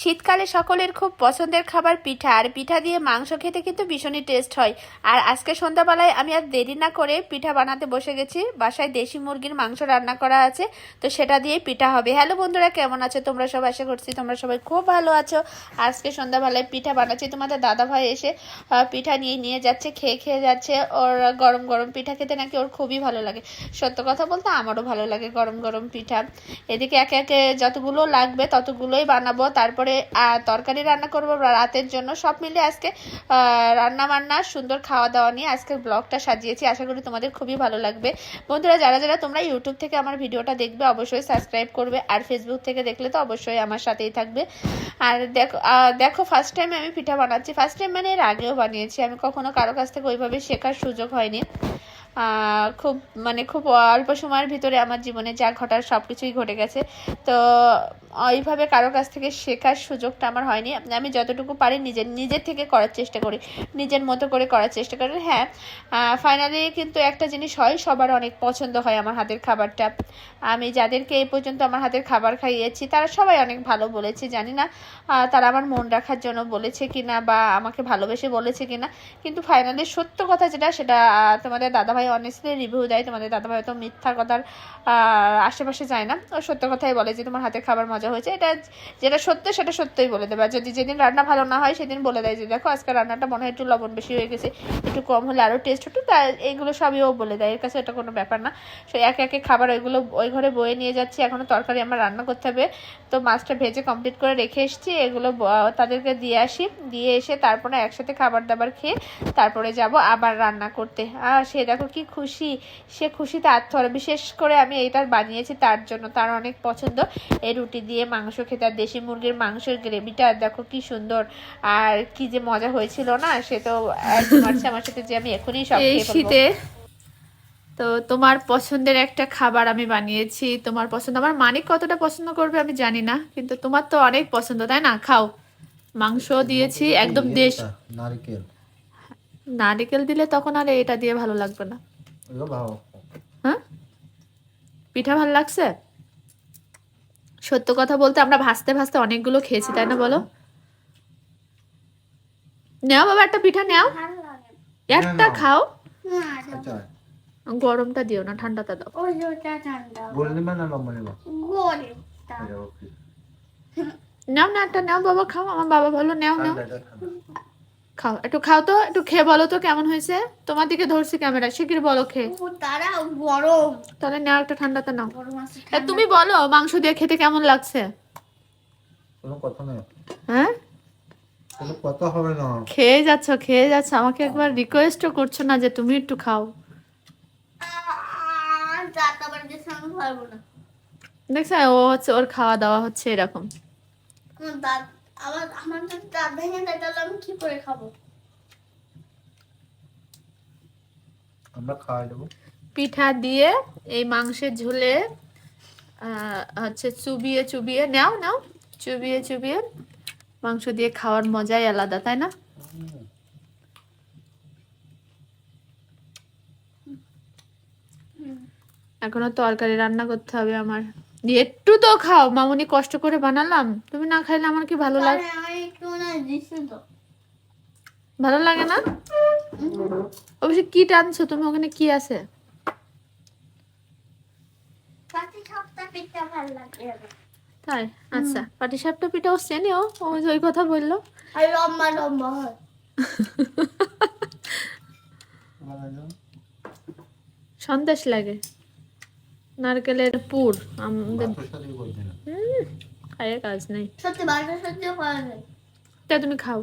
শীতকালে সকলের খুব পছন্দের খাবার পিঠা, আর পিঠা দিয়ে মাংস খেতে কিন্তু ভীষণই টেস্ট হয়। আর আজকে সন্ধ্যাবেলায় আমি আর দেরি না করে পিঠা বানাতে বসে গেছি। বাসায় দেশি মুরগির মাংস রান্না করা আছে, তো সেটা দিয়ে পিঠা হবে। হ্যালো বন্ধুরা, কেমন আছো? তোমরা সবাই আশা করছি তোমরা সবাই খুব ভালো আছো। আজকে সন্ধ্যাবেলায় পিঠা বানাচ্ছি। তোমাদের দাদা ভাই এসে পিঠা নিয়ে নিয়ে যাচ্ছে, খেয়ে খেয়ে যাচ্ছে। ওর গরম গরম পিঠা খেতে নাকি ওর খুবই ভালো লাগে। সত্য কথা বলতে আমারও ভালো লাগে গরম গরম পিঠা। এদিকে একে একে যতগুলো লাগবে ততগুলোই বানাবো। তারপরে আহ, তরকারি রান্না করব রাতের জন্য। সব মিলে আজকে রান্না বান্না সুন্দর খাওয়া দাওয়া নিয়ে আজকের ব্লগটা সাজিয়েছি। আশা করি তোমাদের খুবই ভালো লাগবে। বন্ধুরা যারা যারা তোমরা ইউটিউব থেকে আমার ভিডিওটা দেখবে অবশ্যই সাবস্ক্রাইব করবে। আর ফেসবুক থেকে দেখলে তো অবশ্যই আমার সাথেই থাকবে। আর দেখো দেখো ফার্স্ট টাইম আমি পিঠা বানাচ্ছি। ফার্স্ট টাইম মানে এর আগেও বানিয়েছি। আমি কখনো কারও কাছ থেকে ওইভাবে শেখার সুযোগ হয়নি। খুব মানে খুব অল্প সময়ের ভিতরে আমার জীবনে যা ঘটার সব কিছুই ঘটে গেছে। তো ওইভাবে কারও কাছ থেকে শেখার সুযোগটা আমার হয়নি। আমি যতটুকু পারি নিজের নিজের থেকে করার চেষ্টা করি। নিজের মতো করে করার চেষ্টা করি। হ্যাঁ ফাইনালি কিন্তু একটা জিনিস হয়, সবার অনেক পছন্দ হয় আমার হাতের খাবারটা। আমি যাদেরকে এই পর্যন্ত আমার হাতের খাবার খাইয়েছি, তারা সবাই অনেক ভালো বলেছে, জানি না তারা আমার মন রাখার জন্য বলেছে কিনা বা আমাকে ভালোবেসে বলেছে কিনা। কিন্তু ফাইনালি সত্য কথা যেটা, সেটা তোমাদের দাদাভাই অনেস্টলি রিভিউ দেয়। তোমাদের দাদাভাই তো মিথ্যা কথার আশেপাশে যায় না। ও সত্য কথাই বলে যে তোমার হাতের খাবার মজা হয়েছে। এটা যেটা সত্য, সেটা সত্যই বলে দেবে। আর যদি যেদিন রান্না ভালো না হয়, সেদিন বলে দেয় যে, দেখো, আজকে রান্নাটা মনে হয় একটু লবণ বেশি হয়ে গেছে, একটু কম হলে আরও টেস্ট হতো। তা এইগুলো সবই ও বলে দেয়। এর কাছে এটা কোনো ব্যাপার না। সে একে একে খাবার ওইগুলো ওই ঘরে বয়ে নিয়ে যাচ্ছি। এখনও তরকারি আমার রান্না করতে হবে। তো মাছটা ভেজে কমপ্লিট করে রেখে এসেছি। এগুলো তাদেরকে দিয়ে আসি। দিয়ে এসে তারপরে একসাথে খাবার দাবার খেয়ে তারপরে যাব আবার রান্না করতে। আর সে দেখো কি খুশি। সে খুশিতে আত্মহারা। বিশেষ করে আমি এইটা বানিয়েছি তার জন্য। তার অনেক পছন্দ। এই রুটি দিয়ে মাংস খেতে আর দেশি মুরগির মাংসের গ্রেভিটা দেখো কি সুন্দর। আর কি যে মজা হয়েছিল না সে তো আমার সাথে যে আমি এখনই সব খেয়ে শীতে তো তোমার পছন্দের একটা খাবার আমি বানিয়েছি। তোমার পছন্দ আমার মানিক কতটা পছন্দ করবে আমি জানি না কিন্তু তোমার তো অনেক পছন্দ তাই না? খাও। মাংস দিয়েছি একদম দেশ নারকেল। নারিকেল দিলে তখন আর এটা দিয়ে ভালো লাগবে না। হ্যাঁ? পিঠা ভালো লাগছে? সত্য কথা বলতে আমরা ভাসতে ভাসতে অনেকগুলো খেয়েছি তাই না বলো? নেও বাবা একটা পিঠা নেও। একটা খাও। আচ্ছা। গরমটা দিও না ঠান্ডাটা দাও। আচ্ছা নাও না একটা নাও বাবা খাও। আমার বাবা বলো নাও নাও। খাও একটু খাও তো একটু খেয়ে বলো তো কেমন হয়েছে? তোমার দিকে ধরছি ক্যামেরা শিগগির বলো খেয়ে। তারা গরম। তাহলে নাও একটা ঠান্ডাতে নাও। তুমি বলো মাংস দিয়ে খেতে কেমন লাগছে? কোনো কথা নেই। হ্ঁ কোনো কথা হবে না। খেয়ে যাচ্ছ খেয়ে যাচ্ছ। আমাকে একবার রিকোয়েস্টও করছ না যে তুমি একটু খাও। দেখছ ও হচ্ছে ওর খাওয়া দাওয়া হচ্ছে এরকম। দাঁত আমার আমার যদি দাঁত ভেঙে যায় তাহলে আমি কি করে খাব? আমরা খাওয়াই দেবো। পিঠা দিয়ে এই মাংসের ঝোলে হচ্ছে চুবিয়ে চুবিয়ে নাও নাও চুবিয়ে চুবিয়ে মাংস দিয়ে খাওয়ার মজাই আলাদা তাই না? এখনও তরকারি রান্না করতে হবে আমার। একটু তো খাও। মামুনি কষ্ট করে বানালাম। তুমি না খাইলে আমার কি ভালো লাগে ভালো লাগে না? অবশ্যই কি টানছো? তুমি ওখানে কি আছে? তাই? আচ্ছা পাটিসাপটা পিঠা ও চেনেও ওই কথা বলল। লম্বা লম্বা হয়। সন্দেশ লাগে। নারকেলের পুর আমাদের কাজ নেই। সত্যি বারোটা তা তুমি খাও।